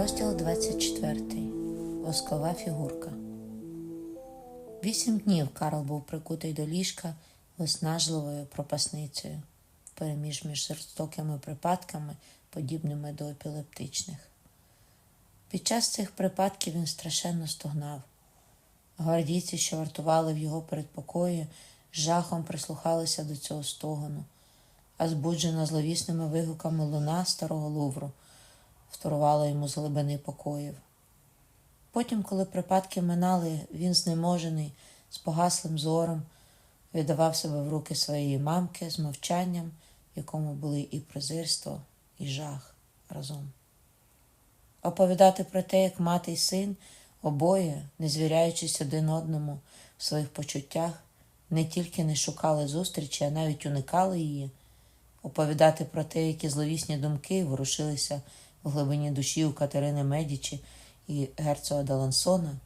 Розділ 24. Воскова фігурка. Вісім днів Карл був прикутий до ліжка виснажливою пропасницею, переміж між жорстокими припадками, подібними до епілептичних. Під час цих припадків він страшенно стогнав. Гвардійці, що вартували в його передпокої, з жахом прислухалися до цього стогону, а збуджена зловісними вигуками луна старого лувру вторувала йому з глибини покоїв. Потім, коли припадки минали, він знеможений, з погаслим зором, віддавав себе в руки своєї мамки з мовчанням, якому були і презирство, і жах разом. Оповідати про те, як мати й син, обоє, не звіряючись один одному в своїх почуттях, не тільки не шукали зустрічі, а навіть уникали її, оповідати про те, які зловісні думки ворушилися в глибині душі у Катерини Медічі і герцога Далансона,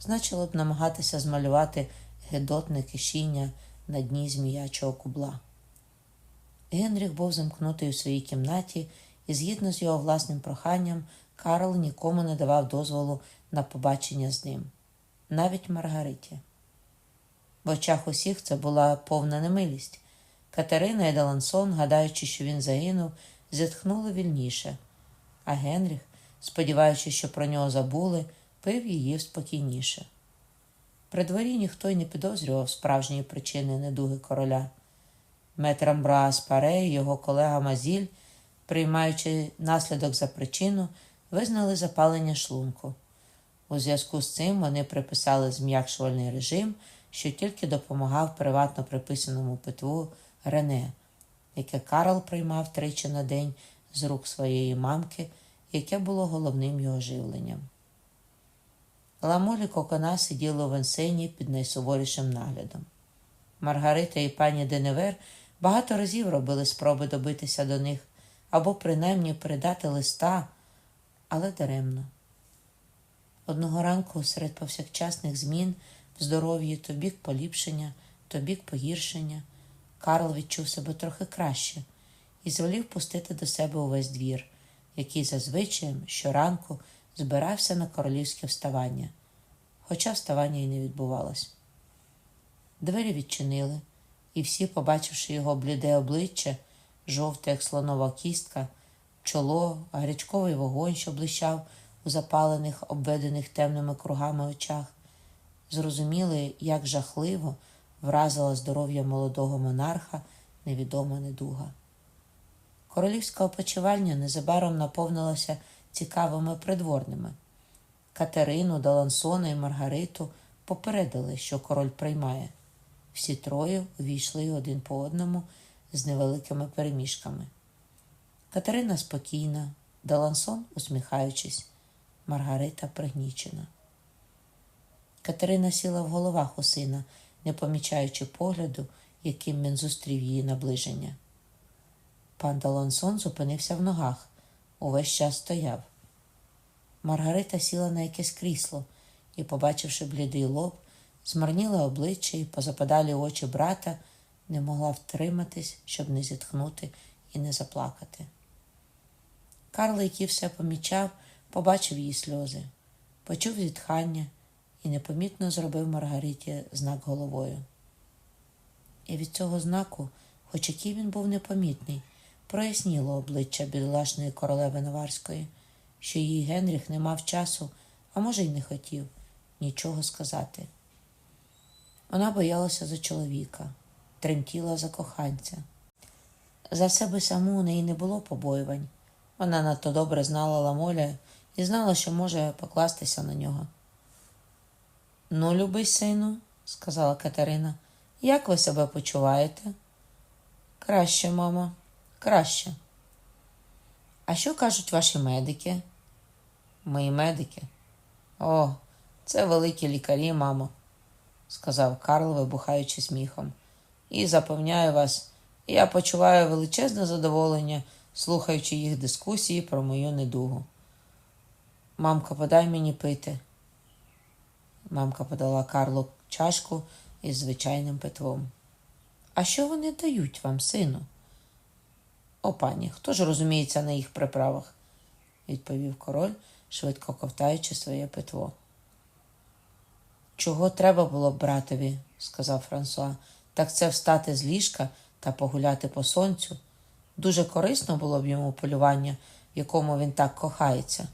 значило б намагатися змалювати гедотне кишіння на дні зміячого кубла. Генріх був замкнутий у своїй кімнаті, і згідно з його власним проханням, Карл нікому не давав дозволу на побачення з ним, навіть Маргариті. В очах усіх це була повна немилість. Катерина і Далансон, гадаючи, що він загинув, зітхнули вільніше а Генріх, сподіваючись, що про нього забули, пив її спокійніше. При дворі ніхто й не підозрював справжньої причини недуги короля. Метр Амбрас Паре і його колега Мазіль, приймаючи наслідок за причину, визнали запалення шлунку. У зв'язку з цим вони приписали зм'якшувальний режим, що тільки допомагав приватно приписаному питву Рене, яке Карл приймав тричі на день з рук своєї мамки, яке було головним його живленням. Ламолі кокона сиділи в Енсені під найсуворішим наглядом. Маргарита і пані Деневер багато разів робили спроби добитися до них або принаймні передати листа, але даремно. Одного ранку серед повсякчасних змін в здоров'ї то бік поліпшення, то бік погіршення, Карл відчув себе трохи краще і звелів пустити до себе увесь двір, який зазвичай щоранку збирався на королівське вставання, хоча вставання й не відбувалось. Двері відчинили, і всі, побачивши його бліде обличчя, жовте, як слонова кістка, чоло, гарячковий вогонь, що блищав у запалених, обведених темними кругами очах, зрозуміли, як жахливо вразила здоров'я молодого монарха невідома недуга. Королівська опочивальня незабаром наповнилася цікавими придворними. Катерину, Далансона і Маргариту попередили, що король приймає. Всі троє увійшли один по одному з невеликими переміжками. Катерина спокійна, Далансон усміхаючись, Маргарита пригнічена. Катерина сіла в головах у сина, не помічаючи погляду, яким він зустрів її наближення. Пан Далансон зупинився в ногах, увесь час стояв. Маргарита сіла на якесь крісло і, побачивши блідий лоб, змарніла обличчя і позападалі очі брата, не могла втриматись, щоб не зітхнути і не заплакати. Карл, який все помічав, побачив її сльози, почув зітхання і непомітно зробив Маргариті знак головою. І від цього знаку, хоч який він був непомітний, проясніло обличчя бідолашної королеви Наварської, що її Генріх не мав часу, а може, й не хотів нічого сказати. Вона боялася за чоловіка, тремтіла за коханця. За себе саму у неї не було побоювань. Вона надто добре знала Ламоля і знала, що може покластися на нього. Ну, любий сину, сказала Катерина, як ви себе почуваєте? Краще, мамо, краще. А що кажуть ваші медики? Мої медики? О, це великі лікарі, мамо, сказав Карл, вибухаючи сміхом. І запевняю вас, я почуваю величезне задоволення, слухаючи їх дискусії про мою недугу. Мамка, подай мені пити. Мамка подала Карлу чашку із звичайним питвом. А що вони дають вам, сину? О, пані, хто ж розуміється на їх приправах? відповів король, швидко ковтаючи своє питво. Чого треба було б братові, сказав Франсуа, так це встати з ліжка та погуляти по сонцю. Дуже корисно було б йому полювання, якому він так кохається.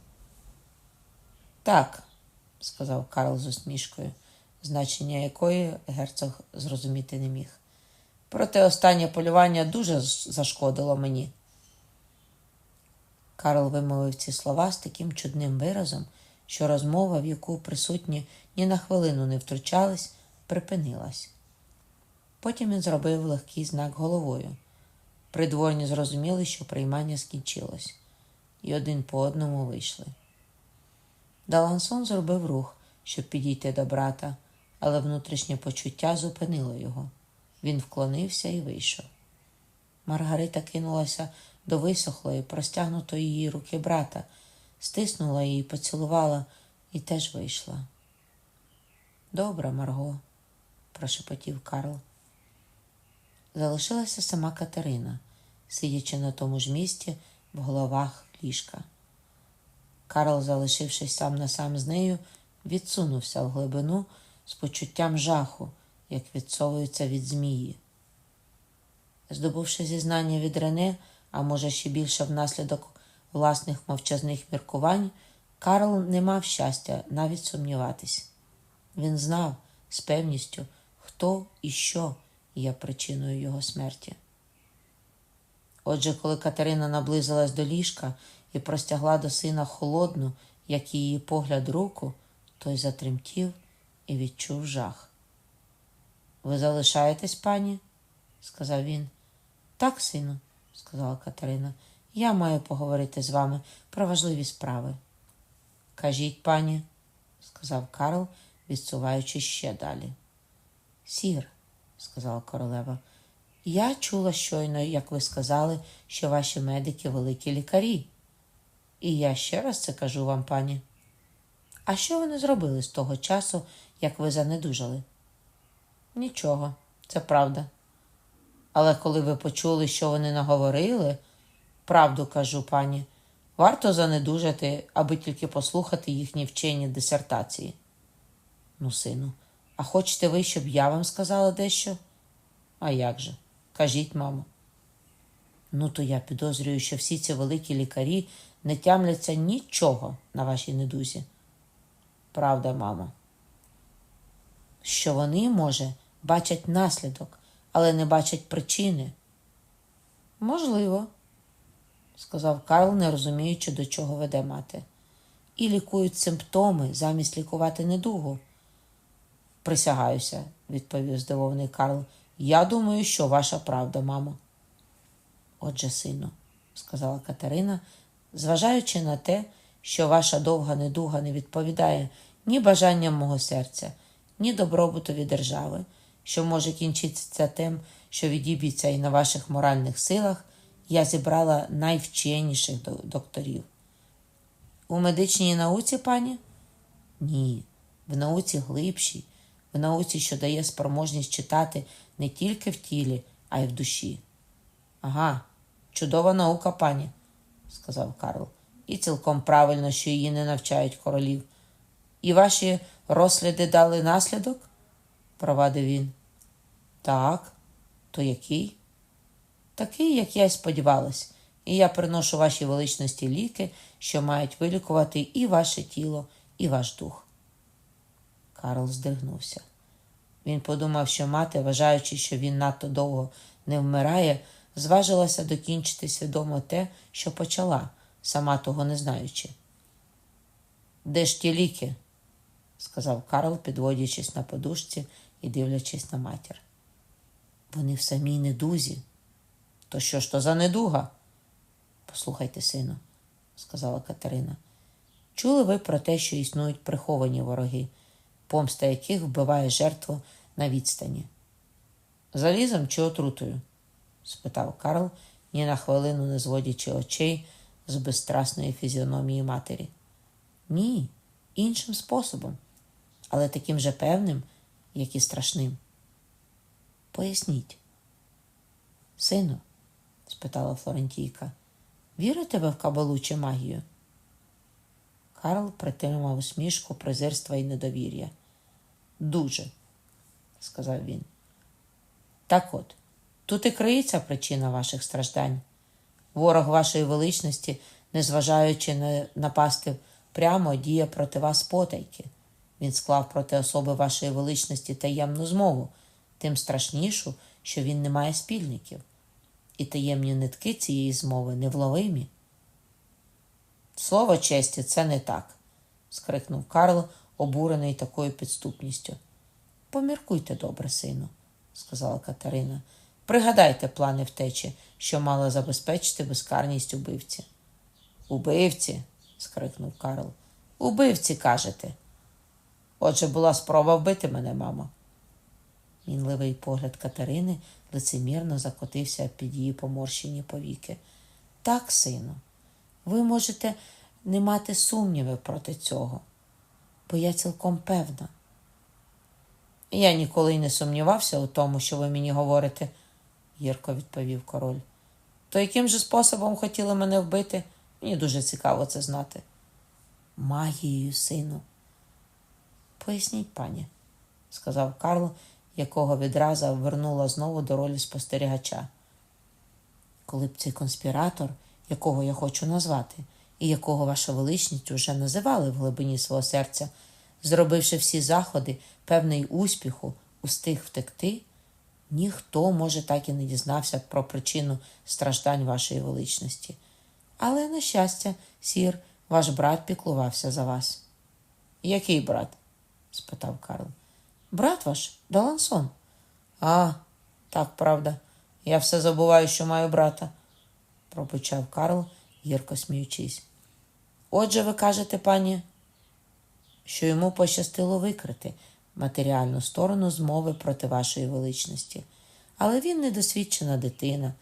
Так, сказав Карл з усмішкою, значення якої герцог зрозуміти не міг. Проте останнє полювання дуже зашкодило мені. Карл вимовив ці слова з таким чудним виразом, що розмова, в яку присутні ні на хвилину не втручались, припинилась. Потім він зробив легкий знак головою. Придворні зрозуміли, що приймання скінчилось, і один по одному вийшли. Далансон зробив рух, щоб підійти до брата, але внутрішнє почуття зупинило його. Він вклонився і вийшов. Маргарита кинулася до висохлої, простягнутої її руки брата, стиснула її, поцілувала і теж вийшла. Добре, Марго, прошепотів Карл. Залишилася сама Катерина, сидячи на тому ж місці в головах ліжка. Карл, залишившись сам на сам з нею, відсунувся в глибину з почуттям жаху, як відсовується від змії. Здобувши зізнання від Рене, а може ще більше внаслідок власних мовчазних міркувань, Карл не мав щастя навіть сумніватись. Він знав з певністю, хто і що є причиною його смерті. Отже, коли Катерина наблизилась до ліжка і простягла до сина холодну, як її погляд руку, той затремтів і відчув жах. Ви залишаєтесь, пані? сказав він. Так, сину, сказала Катерина, я маю поговорити з вами про важливі справи. Кажіть, пані, сказав Карл, відсуваючи ще далі. Сір, сказала королева, я чула щойно, як ви сказали, що ваші медики великі лікарі. І я ще раз це кажу вам, пані. А що вони зробили з того часу, як ви занедужали? Нічого, це правда. Але коли ви почули, що вони наговорили, правду кажу, пані, варто занедужати, аби тільки послухати їхні вчені дисертації. Ну, сину, а хочете ви, щоб я вам сказала дещо? А як же? Кажіть, мамо. Ну, то я підозрюю, що всі ці великі лікарі не тямляться нічого на вашій недузі. Правда, мамо. Що вони, може, бачать наслідок, але не бачать причини. Можливо, сказав Карл, не розуміючи, до чого веде мати. І лікують симптоми замість лікувати недугу. Присягаюся, відповів здивований Карл. Я думаю, що ваша правда, мамо. Отже, сину, сказала Катерина, зважаючи на те, що ваша довга недуга не відповідає ні бажанням мого серця, ні добробутові держави, що може кінчитися тим, що відіб'ється і на ваших моральних силах, я зібрала найвченіших докторів. У медичній науці, пані? Ні, в науці глибшій, в науці, що дає спроможність читати не тільки в тілі, а й в душі. Ага, чудова наука, пані, сказав Карл. І цілком правильно, що її не навчають королів. І ваші розсліди дали наслідок? Провадив він. Так, то який? Такий, як я й сподівалась, і я приношу вашій величності ліки, що мають вилікувати і ваше тіло, і ваш дух. Карл здригнувся. Він подумав, що мати, вважаючи, що він надто довго не вмирає, зважилася докінчити свідомо те, що почала, сама того не знаючи. Де ж ті ліки? сказав Карл, підводячись на подушці і дивлячись на матір. Вони в самій недузі. То що ж то за недуга? Послухайте, сину, сказала Катерина. Чули ви про те, що існують приховані вороги, помста яких вбиває жертву на відстані? Залізом чи отрутою? спитав Карл, ні на хвилину не зводячи очей з безстрасної фізіономії матері. Ні, іншим способом, але таким же певним, як і страшним. Поясніть. Сину, спитала Флорентійка, вірите ви в кабалу чи магію? Карл притримав усмішку презирства і недовір'я. Дуже, сказав він. Так от, тут і криється причина ваших страждань. Ворог вашої величності, незважаючи на напасти прямо, діє проти вас потайки. Він склав проти особи вашої величності таємну змову, тим страшнішу, що він не має спільників. І таємні нитки цієї змови невловимі. Слово честі, це не так, скрикнув Карл, обурений такою підступністю. Поміркуйте добре, сину, сказала Катерина. Пригадайте плани втечі, що мала забезпечити безкарність убивці. Убивці, скрикнув Карл. Убивці, кажете. Отже, була спроба вбити мене, мамо. Мінливий погляд Катерини лицемірно закотився під її поморщені повіки. Так, сину, ви можете не мати сумніви проти цього, бо я цілком певна. Я ніколи й не сумнівався у тому, що ви мені говорите, гірко відповів король. То яким же способом хотіли мене вбити? Мені дуже цікаво це знати. Магією, сину. Поясніть, пані, сказав Карл, якого відразу вернула знову до ролі спостерігача. Коли б цей конспіратор, якого я хочу назвати, і якого ваша величність уже називали в глибині свого серця, зробивши всі заходи певний успіху, устиг втекти, ніхто, може, так і не дізнався про причину страждань вашої величності. Але, на щастя, сір, ваш брат піклувався за вас. Який брат? Спитав Карл. Брат ваш, Далансон. А, так, правда. Я все забуваю, що маю брата, пропочав Карл, гірко сміючись. Отже, ви кажете, пані, що йому пощастило викрити матеріальну сторону змови проти вашої величності, але він недосвідчена дитина,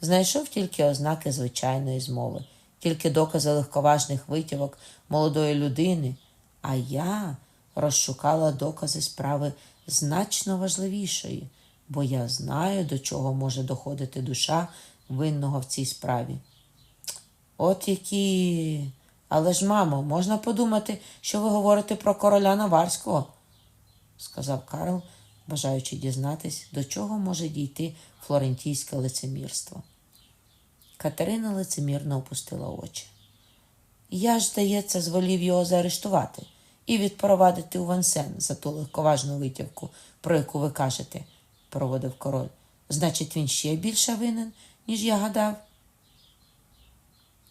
знайшов тільки ознаки звичайної змови, тільки докази легковажних витівок молодої людини, а я розшукала докази справи значно важливішої, бо я знаю, до чого може доходити душа винного в цій справі. От які. Але ж, мамо, можна подумати, що ви говорите про короля Наварського, сказав Карл, бажаючи дізнатись, до чого може дійти флорентійське лицемірство. Катерина лицемірно опустила очі. Я ж, здається, зволів його заарештувати і відпровадити у Вансен за ту легковажну витівку, про яку ви кажете, проводив король. Значить, він ще більше винен, ніж я гадав.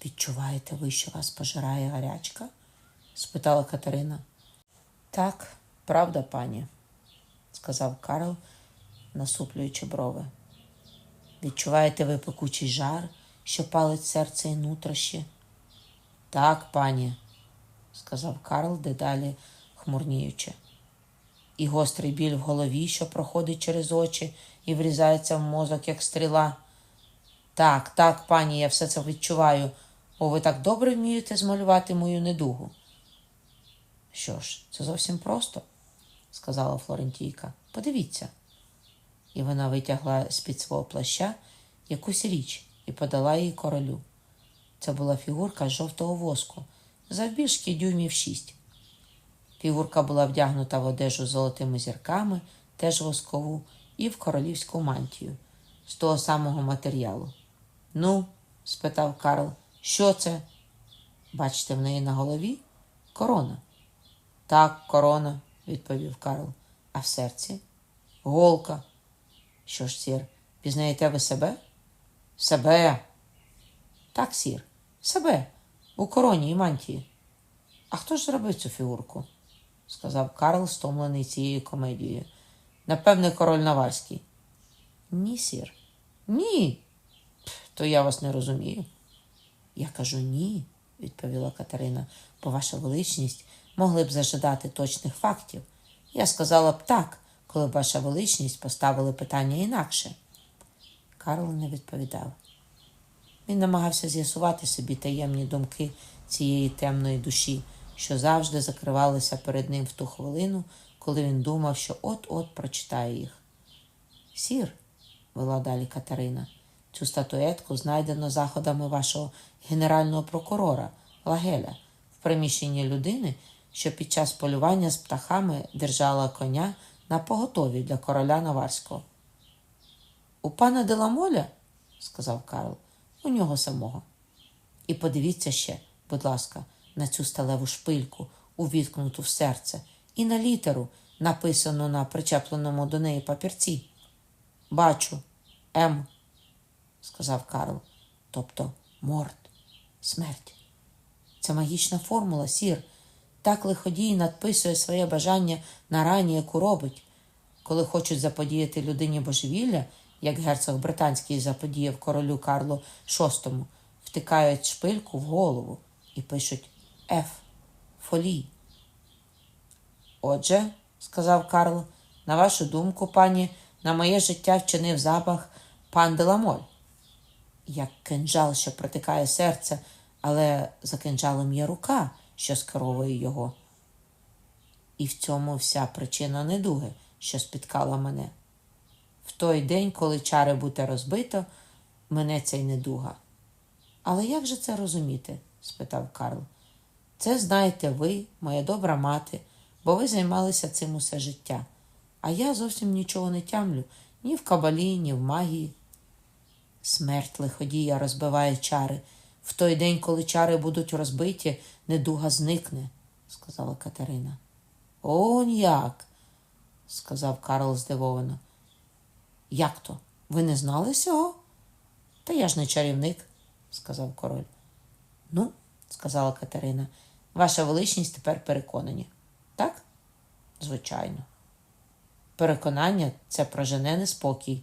Відчуваєте ви, що вас пожирає гарячка? спитала Катерина. Так, правда, пані, сказав Карл, насуплюючи брови. Відчуваєте ви пекучий жар, що палить серце і нутрощі? Так, пані, сказав Карл, дедалі хмурніючи. І гострий біль в голові, що проходить через очі і врізається в мозок, як стріла. Так, так, пані, я все це відчуваю. О, ви так добре вмієте змалювати мою недугу. Що ж, це зовсім просто, сказала Флорентійка. Подивіться. І вона витягла з-під свого плаща якусь річ і подала її королю. Це була фігурка з жовтого воску, завбільшки дюймів шість. Фігурка була вдягнута в одежу з золотими зірками, теж воскову, і в королівську мантію з того самого матеріалу. Ну, спитав Карл, що це? Бачите, в неї на голові корона. Так, корона, відповів Карл. А в серці? Голка. Що ж, сір, пізнаєте ви себе? Себе. Так, сір, себе, у короні і мантії. А хто ж зробив цю фігурку? сказав Карл, стомлений цією комедією. Напевне, король Наварський. Ні, сір. Ні. То я вас не розумію. Я кажу ні, відповіла Катерина, бо ваша величність могли б зажадати точних фактів. Я сказала б так, коли б ваша величність поставили питання інакше. Карл не відповідав. Він намагався з'ясувати собі таємні думки цієї темної душі, що завжди закривалися перед ним в ту хвилину, коли він думав, що от-от прочитає їх. Сір, вела далі Катерина, цю статуетку знайдено заходами вашого генерального прокурора Лагеля в приміщенні людини, що під час полювання з птахами держала коня на поготові для короля Наварського. У пана Деламоля, сказав Карл, у нього самого. І подивіться ще, будь ласка, на цю сталеву шпильку, увіткнуту в серце, і на літеру, написану на причепленому до неї папірці. Бачу, М, сказав Карл, тобто морд, смерть. Це магічна формула, сір. Так лиходій надписує своє бажання на рані, яку робить. Коли хочуть заподіяти людині божевілля, як герцог британський заподіяв королю Карлу VI, втикають шпильку в голову і пишуть Ф. Фолій. Отже, сказав Карл, на вашу думку, пані, на моє життя вчинив запах пан Деламоль. Як кинджал, що протикає серце, але за кинджалом є рука, що скеровує його. І в цьому вся причина недуги, що спіткала мене. В той день, коли чари буде розбито, мене ця й недуга. Але як же це розуміти? спитав Карл. Це знаєте ви, моя добра мати, бо ви займалися цим усе життя. А я зовсім нічого не тямлю ні в кабалі, ні в магії. Смерть лиходія розбиває чари. В той день, коли чари будуть розбиті, недуга зникне, сказала Катерина. Он як? сказав Карл здивовано. Як то? Ви не знали цього? Та я ж не чарівник, сказав король. Ну, сказала Катерина, ваша величність тепер переконані. Так? Звичайно. Переконання це прожене неспокій.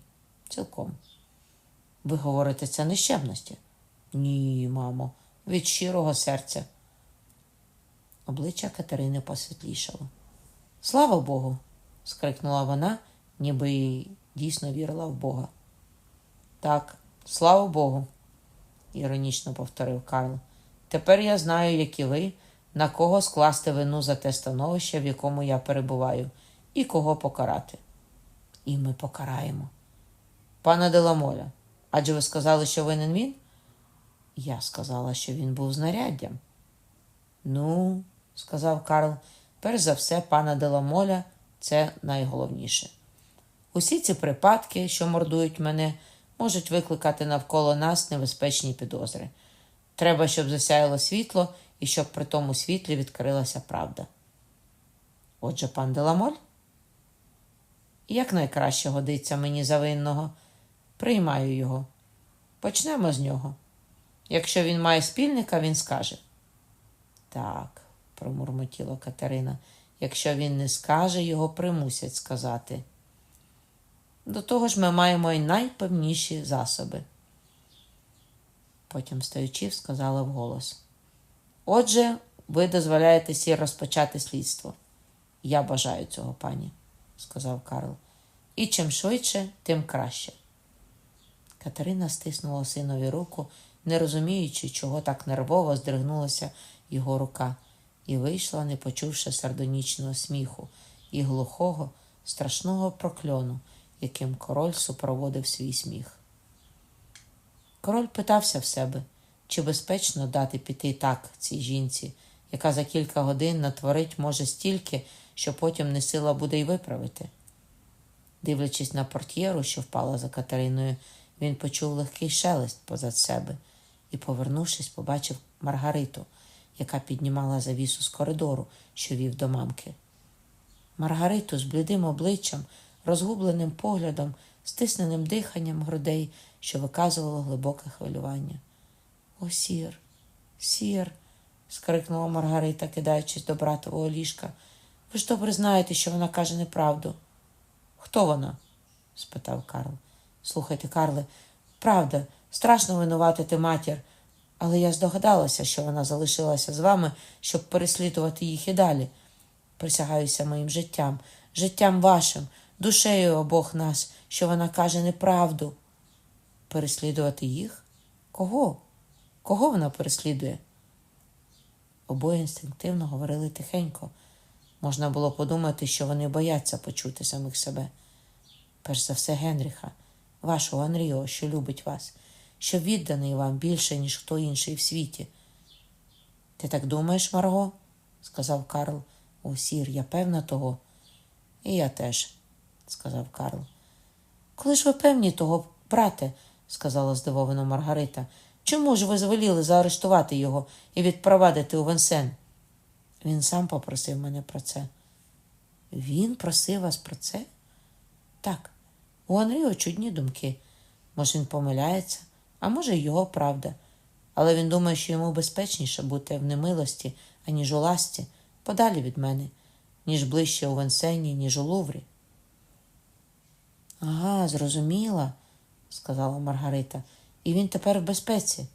Цілком. Ви говорите це нещемності? Ні, мамо, від щирого серця. Обличчя Катерини посвітлішало. Слава Богу. скрикнула вона, ніби дійсно вірила в Бога. Так, слава Богу, іронічно повторив Карл. Тепер я знаю, як і ви, на кого скласти вину за те становище, в якому я перебуваю, і кого покарати. І ми покараємо. Пане Деламоля, адже ви сказали, що винен він? Я сказала, що він був знаряддям. Ну, сказав Карл, перш за все, пана Деламоля це найголовніше. Усі ці припадки, що мордують мене, можуть викликати навколо нас небезпечні підозри. Треба, щоб засяяло світло і щоб при тому світлі відкрилася правда. Отже, пан Деламоль? Як найкраще годиться мені за винного, приймаю його. Почнемо з нього. Якщо він має спільника, він скаже. Так, промурмотіла Катерина, якщо він не скаже, його примусять сказати. До того ж ми маємо й найпевніші засоби. Потім, стоючи, сказала вголос. Отже, ви дозволяєте сі розпочати слідство. Я бажаю цього, пані, сказав Карл. І чим швидше, тим краще. Катерина стиснула синові руку, не розуміючи, чого так нервово здригнулася його рука, і вийшла, не почувши сардонічного сміху і глухого, страшного прокльону, яким король супроводив свій сміх. Король питався в себе, чи безпечно дати піти так цій жінці, яка за кілька годин натворить може стільки, що потім не сила буде й виправити. Дивлячись на портьєру, що впала за Катериною, він почув легкий шелест позад себе і, повернувшись, побачив Маргариту, яка піднімала завісу з коридору, що вів до мамки. Маргариту з блідим обличчям, розгубленим поглядом, стисненим диханням грудей, що виказувало глибоке хвилювання. О, сір, сір, скрикнула Маргарита, кидаючись до братового ліжка. Ви ж добре знаєте, що вона каже неправду. Хто вона? спитав Карл. Слухайте, Карле, правда, страшно винуватити матір, але я здогадалася, що вона залишилася з вами, щоб переслідувати їх і далі. Присягаюся моїм життям, життям вашим, душею обох нас, що вона каже неправду. Переслідувати їх? Кого? Кого вона переслідує? Обоє інстинктивно говорили тихенько. Можна було подумати, що вони бояться почути самих себе. Перш за все, Генріха, вашого Анріо, що любить вас, що відданий вам більше, ніж хто інший в світі. Ти так думаєш, Марго? сказав Карл. О, сір, я певна того. І я теж, сказав Карл. Коли ж ви певні того, брате, сказала здивовано Маргарита. Чому ж ви звеліли заарештувати його і відпровадити у Венсен? Він сам попросив мене про це. Він просив вас про це? Так, у Анріо чудні думки. Може, він помиляється, а може, його правда. Але він думає, що йому безпечніше бути в немилості, аніж у ласті, подалі від мене, ніж ближче у Венсені, ніж у Луврі. Ага, зрозуміла, сказала Маргарита. І він тепер в безпеці.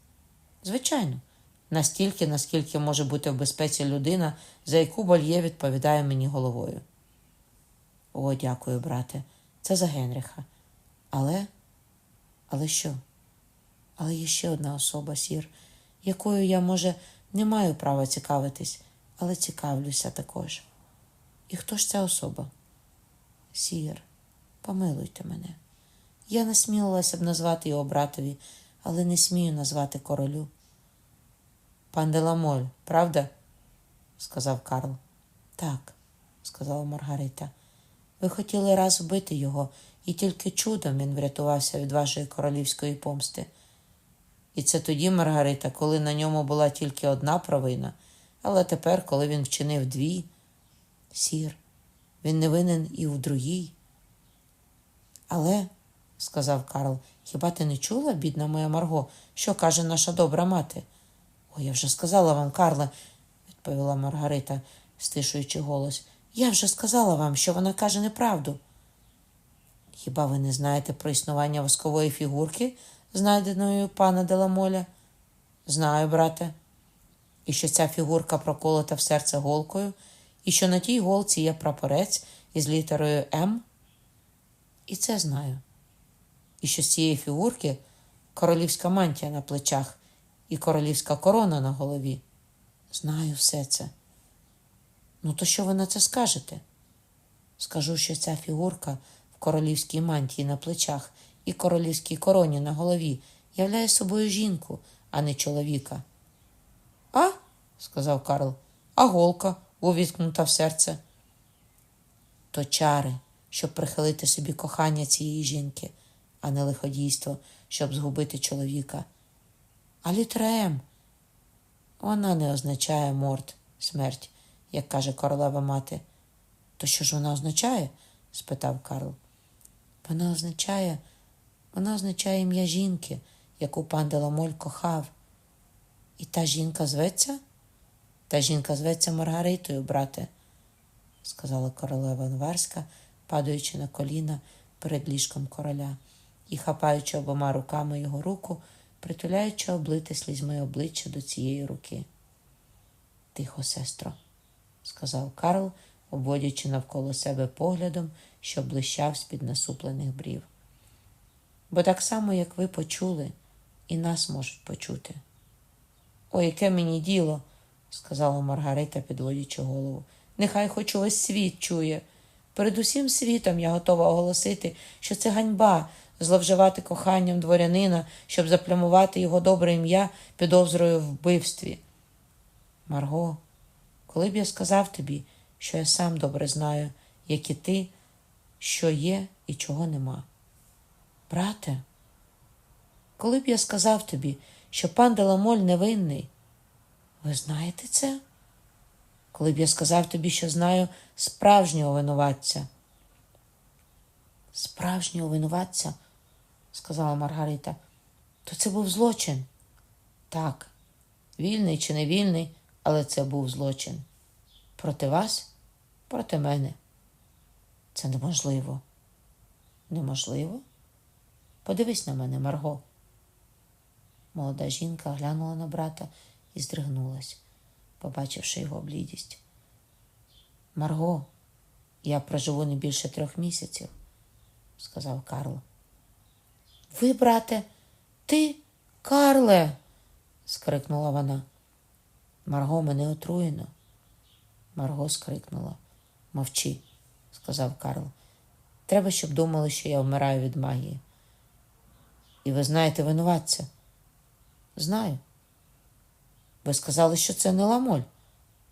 Звичайно, настільки, наскільки може бути в безпеці людина, за яку Больє відповідає мені головою. О, дякую, брате. Це за Генріха. Але, але що? Але є ще одна особа, сір, якою я, може, не маю права цікавитись, але цікавлюся також. І хто ж ця особа? Сір, помилуйте мене. Я насмілилася б назвати його братові, але не смію назвати королю. Пан Деламоль, правда? сказав Карл. Так, сказала Маргарита. Ви хотіли раз вбити його, і тільки чудом він врятувався від вашої королівської помсти. І це тоді, Маргарита, коли на ньому була тільки одна провина, але тепер, коли він вчинив дві, сір, він не винен і у другій. Але, сказав Карл, хіба ти не чула, бідна моя Марго, що каже наша добра мати? О, я вже сказала вам, Карле, відповіла Маргарита, стишуючи голос. Я вже сказала вам, що вона каже неправду. Хіба ви не знаєте про існування воскової фігурки, знайденої у пана Деламоля? Знаю, брате. І що ця фігурка проколота в серце голкою, і що на тій голці є прапорець із літерою М? І це знаю. І що з цієї фігурки королівська мантія на плечах і королівська корона на голові. Знаю все це. Ну, то що ви на це скажете? Скажу, що ця фігурка в королівській мантії на плечах і королівській короні на голові являє собою жінку, а не чоловіка. А? сказав Карл, а голка увіткнута в серце. То чари, щоб прихилити собі кохання цієї жінки, а не лиходійство, щоб згубити чоловіка. А літера. Вона не означає морд, смерть, як каже королева мати. То що ж вона означає? спитав Карл. Вона означає, вона означає ім'я жінки, яку пан Деламоль кохав. І та жінка зветься? Та жінка зветься Маргаритою, брате, сказала королева Наварська, падаючи на коліна перед ліжком короля і хапаючи обома руками його руку, притуляючи облите слізьми обличчя до цієї руки. Тихо, сестро, сказав Карл, обводячи навколо себе поглядом, що блищав з-під насуплених брів. Бо так само, як ви почули, і нас можуть почути. Ой, яке мені діло, сказала Маргарита, підводячи голову. Нехай хоч увесь світ чує. Перед усім світом я готова оголосити, що це ганьба зловживати коханням дворянина, щоб заплямувати його добре ім'я підозрою в вбивстві. Марго, коли б я сказав тобі, що я сам добре знаю, як і ти, що є і чого нема. Брате, коли б я сказав тобі, що пан Деламоль невинний, ви знаєте це? Коли б я сказав тобі, що знаю справжнього винуватця. Справжнього винуватця, сказала Маргарита, то це був злочин. Так, вільний чи не вільний, але це був злочин. Проти вас, проти мене. Це неможливо. Неможливо? Подивись на мене, Марго. Молода жінка глянула на брата і здригнулась, побачивши його блідість. Марго, я проживу не більше трьох місяців, сказав Карл. Ви, брате, ти, Карле, скрикнула вона. Марго, мене отруєно. Марго скрикнула. Мовчи, сказав Карл. Треба, щоб думали, що я вмираю від магії. І ви знаєте винуватця? Знаю. Ви сказали, що це не ламоль?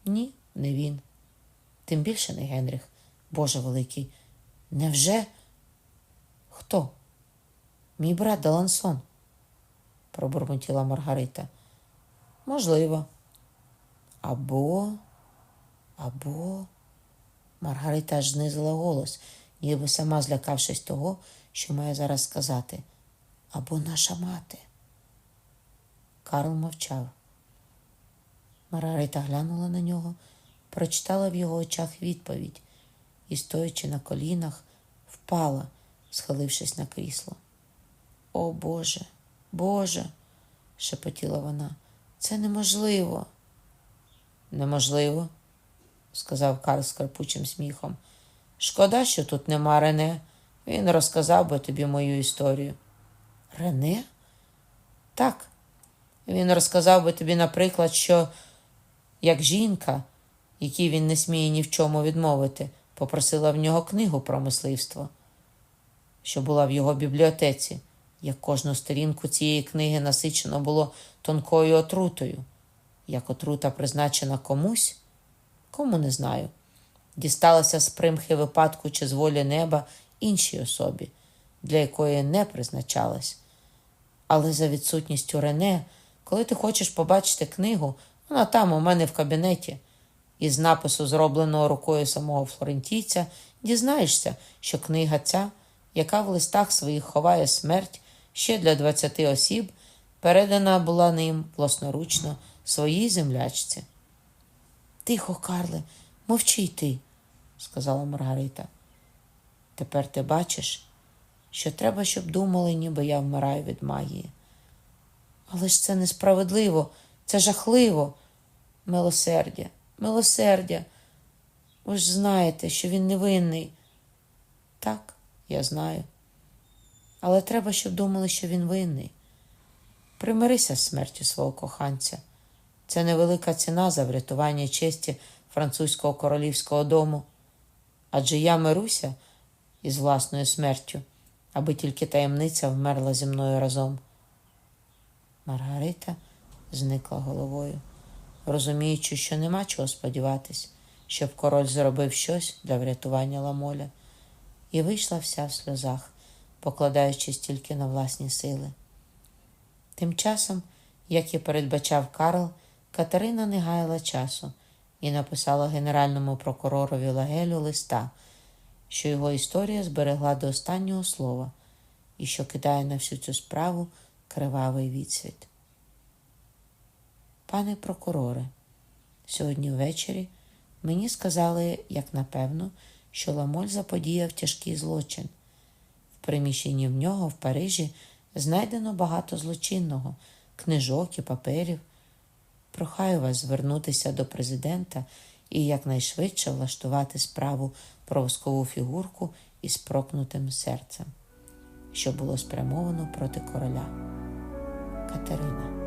Ні, не він. Тим більше не Генріх. Боже великий. Невже? Хто? Мій брат Далансон, пробурмотіла Маргарита. Можливо. Або, або. Маргарита аж знизила голос, ніби сама злякавшись того, що має зараз сказати. Або наша мати. Карл мовчав. Маргарита глянула на нього, прочитала в його очах відповідь і, стоячи на колінах, впала, схилившись на крісло. О Боже, Боже, шепотіла вона, це неможливо. Неможливо, сказав Карл скрипучим сміхом. Шкода, що тут нема Рене. Він розказав би тобі мою історію. Рене? Так. Він розказав би тобі, наприклад, що як жінка, якій він не сміє ні в чому відмовити, попросила в нього книгу про мисливство, що була в його бібліотеці, як кожну сторінку цієї книги насичено було тонкою отрутою, як отрута призначена комусь, кому не знаю, дісталася з примхи випадку чи з волі неба іншій особі, для якої не призначалась. Але за відсутністю Рене, коли ти хочеш побачити книгу, вона там у мене в кабінеті. Із напису, зробленого рукою самого флорентійця, дізнаєшся, що книга ця, яка в листах своїх ховає смерть ще для двадцяти осіб, передана була ним власноручно своїй землячці. Тихо, Карле, мовчи й ти, сказала Маргарита. Тепер ти бачиш, що треба, щоб думали, ніби я вмираю від магії. Але ж це несправедливо, це жахливо. Милосердя, милосердя. Ви ж знаєте, що він невинний. Так, я знаю. Але треба, щоб думали, що він винний. Примирися з смертю свого коханця. Це невелика ціна за врятування честі французького королівського дому. Адже я мируся із власною смертю, аби тільки таємниця вмерла зі мною разом. Маргарита зникла головою, розуміючи, що нема чого сподіватись, щоб король зробив щось для врятування ламоля, і вийшла вся в сльозах, покладаючись тільки на власні сили. Тим часом, як і передбачав Карл, Катерина не гаяла часу і написала генеральному прокуророві Лагелю листа, що його історія зберегла до останнього слова і що кидає на всю цю справу кривавий відсвіт. Пане прокуроре, сьогодні ввечері мені сказали, як напевно, що Ламоль заподіяв тяжкий злочин. В приміщенні в нього в Парижі знайдено багато злочинного, книжок і паперів. Прохаю вас звернутися до президента і якнайшвидше влаштувати справу про воскову фігурку із прокнутим серцем, що було спрямовано проти короля. Катерина.